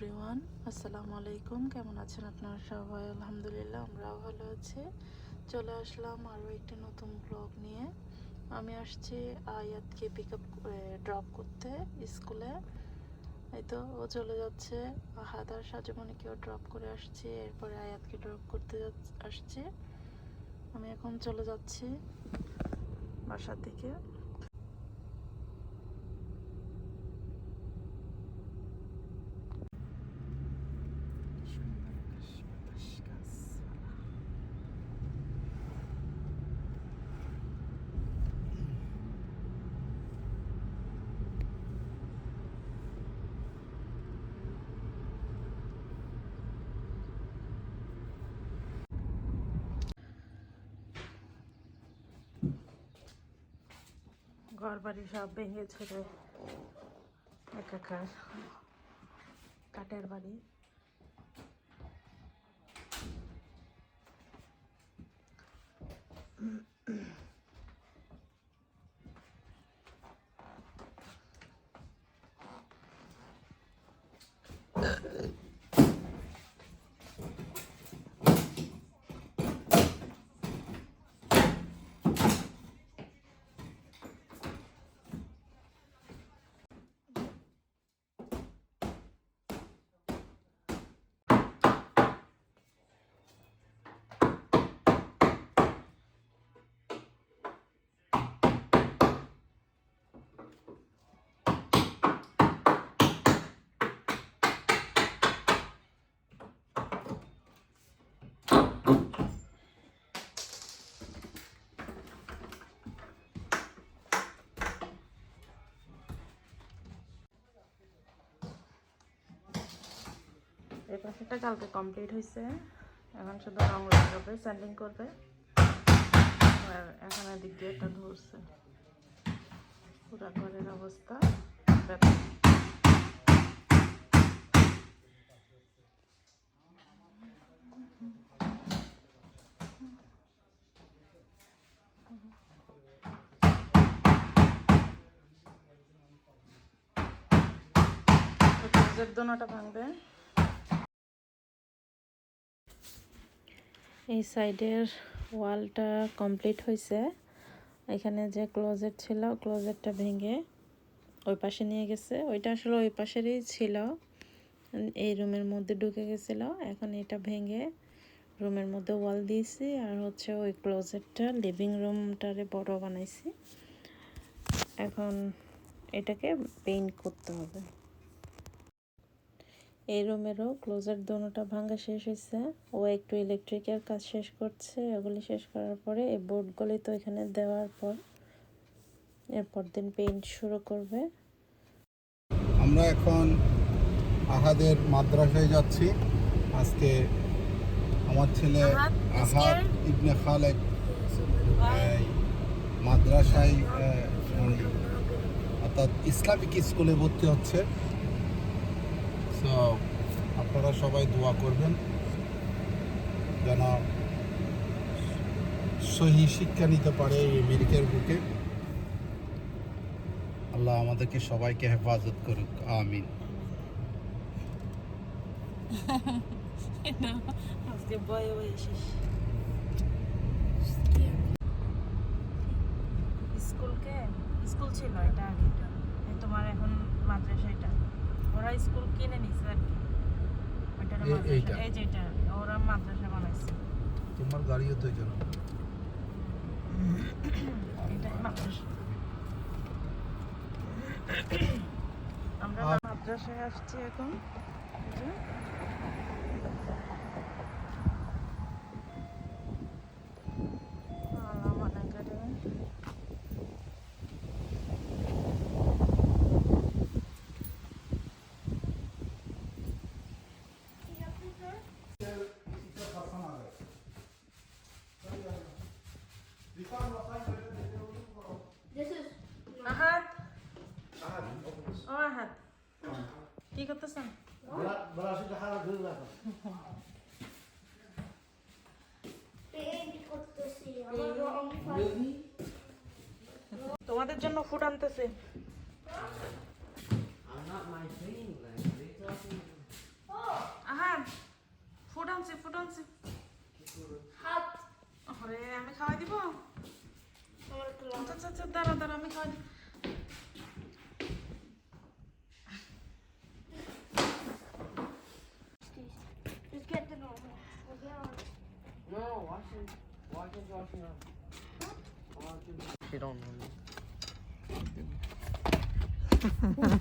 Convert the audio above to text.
Everyone, আসসালামু আলাইকুম। কেমন আছেন আপনারা সবাই? আলহামদুলিল্লাহ, আমরাও ভালো আছি। চলে আসলাম আরও একটি নতুন ব্লগ নিয়ে। আমি আসছি আয়াতকে পিক আপ ড্রপ করতে স্কুলে। এই তো, ও চলে যাচ্ছে। আহাদ আর সাজমণিকেও ড্রপ করে আসছি, এরপরে আয়াতকে ড্রপ করতে আসছি। আমি এখন চলে যাচ্ছি বাসার দিকে। ঘর বাড়ি সব ভেঙে ছেড়ে একাকার কাঠের বাড়ি। এই পাশেটা কালকে কমপ্লিট হয়েছে এখন শুধু রং লাগাবে স্যান্ডিং করবে। আর এখন এদিক দিয়ে এটা ধরছে। পুরা ঘরের অবস্থা ব্যাপার দোনোটা ভাঙবে। এই সাইডের ওয়ালটা কমপ্লিট হয়েছে এখানে যে ক্লোজেট ছিল, ক্লোজেটটা ভেঙে ওই পাশে নিয়ে গেছে। ওইটা আসলে ওই পাশেরই ছিল। এই রুমের মধ্যে ঢুকে গেছিল। এখন এটা ভেঙে রুমের মধ্যে ওয়াল দিয়েছি আর হচ্ছে ওই ক্লোজেটটা, লিভিং রুমটারে বড় বানাইছি। এখন এটাকে পেইন্ট করতে হবে। এই রুমেরও ক্লোজার দোনোটা ভাঙা শেষ হয়েছে ও একটু ইলেকট্রিকের কাজ শেষ করছে। এগুলি শেষ করার পরে এই বোর্ডগুলি তো এখানে দেওয়ার পর এরপর দিন পেইন্ট শুরু করবে। আমরা এখন আহাদের মাদ্রাসায় যাচ্ছি। আজকে আমার ছেলে আহাদ, ইবনে খালেক মাদ্রাসায় অর্থাৎ ইসলামিক স্কুলে ভর্তি হচ্ছে। আপনারা সবাই দোয়া করবেন যেন সহি শিক্ষা নিতে পারে এই বুকে। আল্লাহ আমাদেরকে সবাইকে হেফাজত করুক। আমিন। স্কুলকে, স্কুল ছিল এটা তোমার এখন মাদ্রাসা এটা ওরা স্কুল কিনে নিছে আর কি। এইটা? এই যে এটা ওরা মাদ্রাসা বানাইছে। তোমার গাড়িও তো মাদ্রাসা। আমরা মাদ্রাসায় আসছি এখন। কি করতেছেন? তোমাদের জন্য ফুড আনতেছে। ফুড আনছে ফুড আনছে। হাত। আমি খাওয়াই দিব? আচ্ছা আচ্ছা, আচ্ছা দাঁড়া দাঁড়া আমি খাওয়াই দিব। She don't know me.